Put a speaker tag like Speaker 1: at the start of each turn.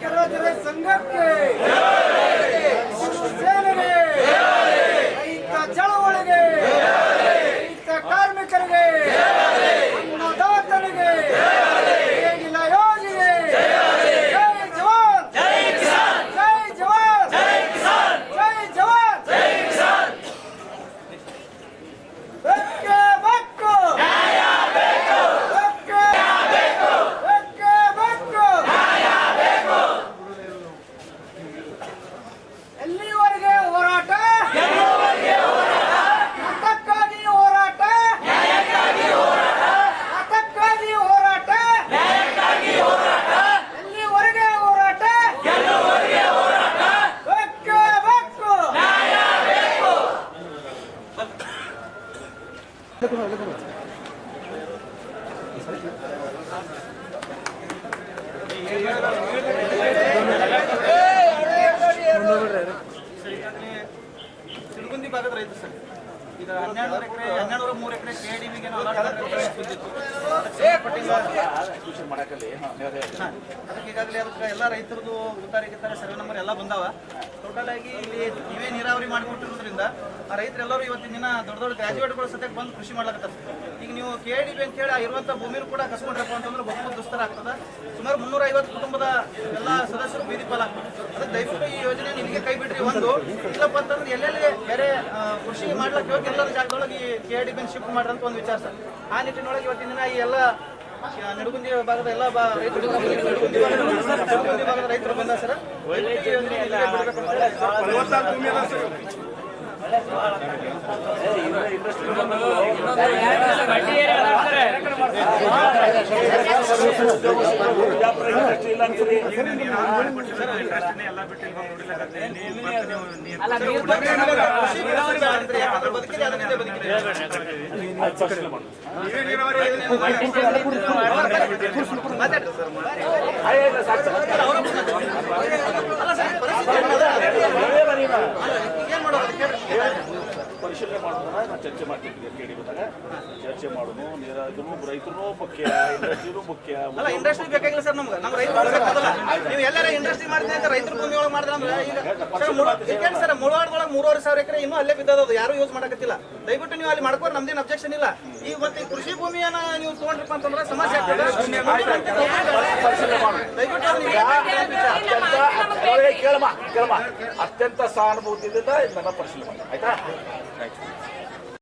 Speaker 1: करो जरा संगत के
Speaker 2: ಸಿರುಗುಂದಿ ಭಾಗದ ರೈತರು ಸರ್. ಈಗ ಹನ್ನೆರಡು ಎಕರೆ ಹನ್ನೆರಡು ಮೂರು ಎಕರೆ ಕೆ ಡಿ ಬಿಗೆ ಅದಕ್ಕೆ ಈಗಾಗಲೇ ಅದಕ್ಕೆ ಎಲ್ಲ ರೈತರದು ಉತ್ತಾರಿಗೆ ಗಿತ್ತಾರೆ ಸರ್ವೆ ನಂಬರ್ ಎಲ್ಲ ಬಂದಾವ. ಟೋಟಲ್ ಆಗಿ ಇಲ್ಲಿ ನೀವೇ ನೀರಾವರಿ ಮಾಡಿಕೊಟ್ಟಿರೋದ್ರಿಂದ ಆ ರೈತರೆಲ್ಲರೂ ಇವತ್ತಿನ ದಿನ ದೊಡ್ಡ ದೊಡ್ಡ ಗ್ರಾಜುಯೇಟ್ಗಳು ಸದ್ಯಕ್ಕೆ ಬಂದು ಕೃಷಿ ಮಾಡ್ಲಕತ್ತಾರೆ. ಈಗ ನೀವು ಕೆ ಡಿ ಬಿ ಅಂತೇಳಿ ಇರುವಂಥ ಭೂಮಿನೂ ಕೂಡ ಕಸ್ಕೊಂಡ್ರಪ್ಪ ಅಂತಂದ್ರೆ ಬಹುಮುಖ ದುಸ್ತರ ಆಗ್ತದ. ಸುಮಾರು ಮುನ್ನೂರ ಐವತ್ತು ಕುಟುಂಬದ ಎಲ್ಲ ಸದಸ್ಯರು ಬೀದಿ ಪಾಲಾಗ್ತದೆ. ಅದಕ್ಕೆ ದಯವಿಟ್ಟು ಈ ಯೋಜನೆ ನಿಮಗೆ ಕೈ ಬಿಡ್ರಿ ಒಂದು. ಇಲ್ಲಪ್ಪ ಅಂತಂದ್ರೆ ಎಲ್ಲೆಲ್ಲಿ ಬೇರೆ ಕೃಷಿ ಮಾಡ್ಲಿಕ್ಕೆ ಹೋಗಿ ಎಲ್ಲರ ಜಾಗದೊಳಗೆ ಈ ಕೆ ಡಿ ಬಿನ್ ಶಿಫ್ಟ್ ಮಾಡ್ರಂತ ಒಂದು ವಿಚಾರ ಸರ್. ಆ ನಿಟ್ಟಿನೊಳಗೆ ಇವತ್ತಿನ ದಿನ ಈ ಎಲ್ಲ ನಡುಗುಂದಿ ಭಾಗದ ಎಲ್ಲ ಬಾ- ರೈತರು ನಡುಗುಂದಿ ಭಾಗದ ರೈತರು ಬಂದ ಸರ್. ಯೋಜನೆ ಇಲ್ಲಿಗೆ ಬಿಡ್ಬೇಕು ಅಂತ ಹೇಳಿ ಕೃಷಿ ಬೆಳೆಸೋದು ಅಂದ್ರೆ ಯಾಕಂದ್ರೆ ಬದುಕಿದೆ ಅದರಿಂದ ಬದುಕಿದೆ ಮಾತಾಡ್ರಿ ಸರ್ ಏನ್ ಮಾಡೋದು ಅದಕ್ಕೆ ಹೇಳ್ರಿ.
Speaker 3: ಪರಿಶೀಲನೆ ಮಾಡೋದನ್ನ ನಾವು ಚರ್ಚೆ ಮಾಡ್ತಿದ್ವಿ ಕೇಳಿ ಬಂದಾಗ ಚರ್ಚೆ ಮಾಡೋನು ನೀರಾದ್ರು ರೈತರು ಮುಖ್ಯ ಇಂಡಸ್ಟ್ರಿನೂ ಮುಖ್ಯ
Speaker 2: ಅಲ್ಲ ಇಂಡಸ್ಟ್ರಿ ಬೇಕಾಗಿಲ್ಲ ಸರ್ ನಮ್ಗೆ. ನಮ್ಮ ರೈತರು ಬೇಕಾಗಲ್ಲ ನೀವು ಎಲ್ಲಾರ ಇಂಡಸ್ಟ್ರಿ ಮಾಡ್ತೀನಿ ಅಂತ ರೈತರ ಭೂಮಿ ಒಳಗೆ ಮಾಡಿದ್ರೆ ಅಂದ್ರೆ ಈಗ ಸರ್ ಮುಳ- ಕ್ರಿಕೆಟ್ ಸರ್ ಮುಳವಾಡ ಒಳಗೆ ಮೂರುವರೆ ಸಾವಿರ ಎಕರೆ ಇನ್ನೂ ಅಲ್ಲೇ ಬಿದ್ದದ ಯಾರು ಯೂಸ್ ಮಾಡಕತ್ತಿಲ್ಲ. ದಯವಿಟ್ಟು ನೀವು ಅಲ್ಲಿ ಮಾಡ್ಕೊಂಡು ನಮ್ದೇನು ಅಬ್ಜೆಕ್ಷನ್ ಇಲ್ಲ. ಈಗ ಮತ್ತೆ ಈ ಕೃಷಿ ಭೂಮಿಯನ್ನ ನೀವು ತಗೊಂಡ್ರಪ್ಪ ಅಂತಂದ್ರೆ ಸಮಸ್ಯೆ ಆಗ್ತದೆ. ದಯವಿಟ್ಟು
Speaker 3: ಕೇಳಮ್ಮ ಕೇಳಮ್ಮ. ಅತ್ಯಂತ ಸಹಾನುಭೂತಿಯಿಂದ ಇದನ್ನ ಪರಿಶೀಲನೆ ಮಾಡಿ. ಆಯ್ತಾ.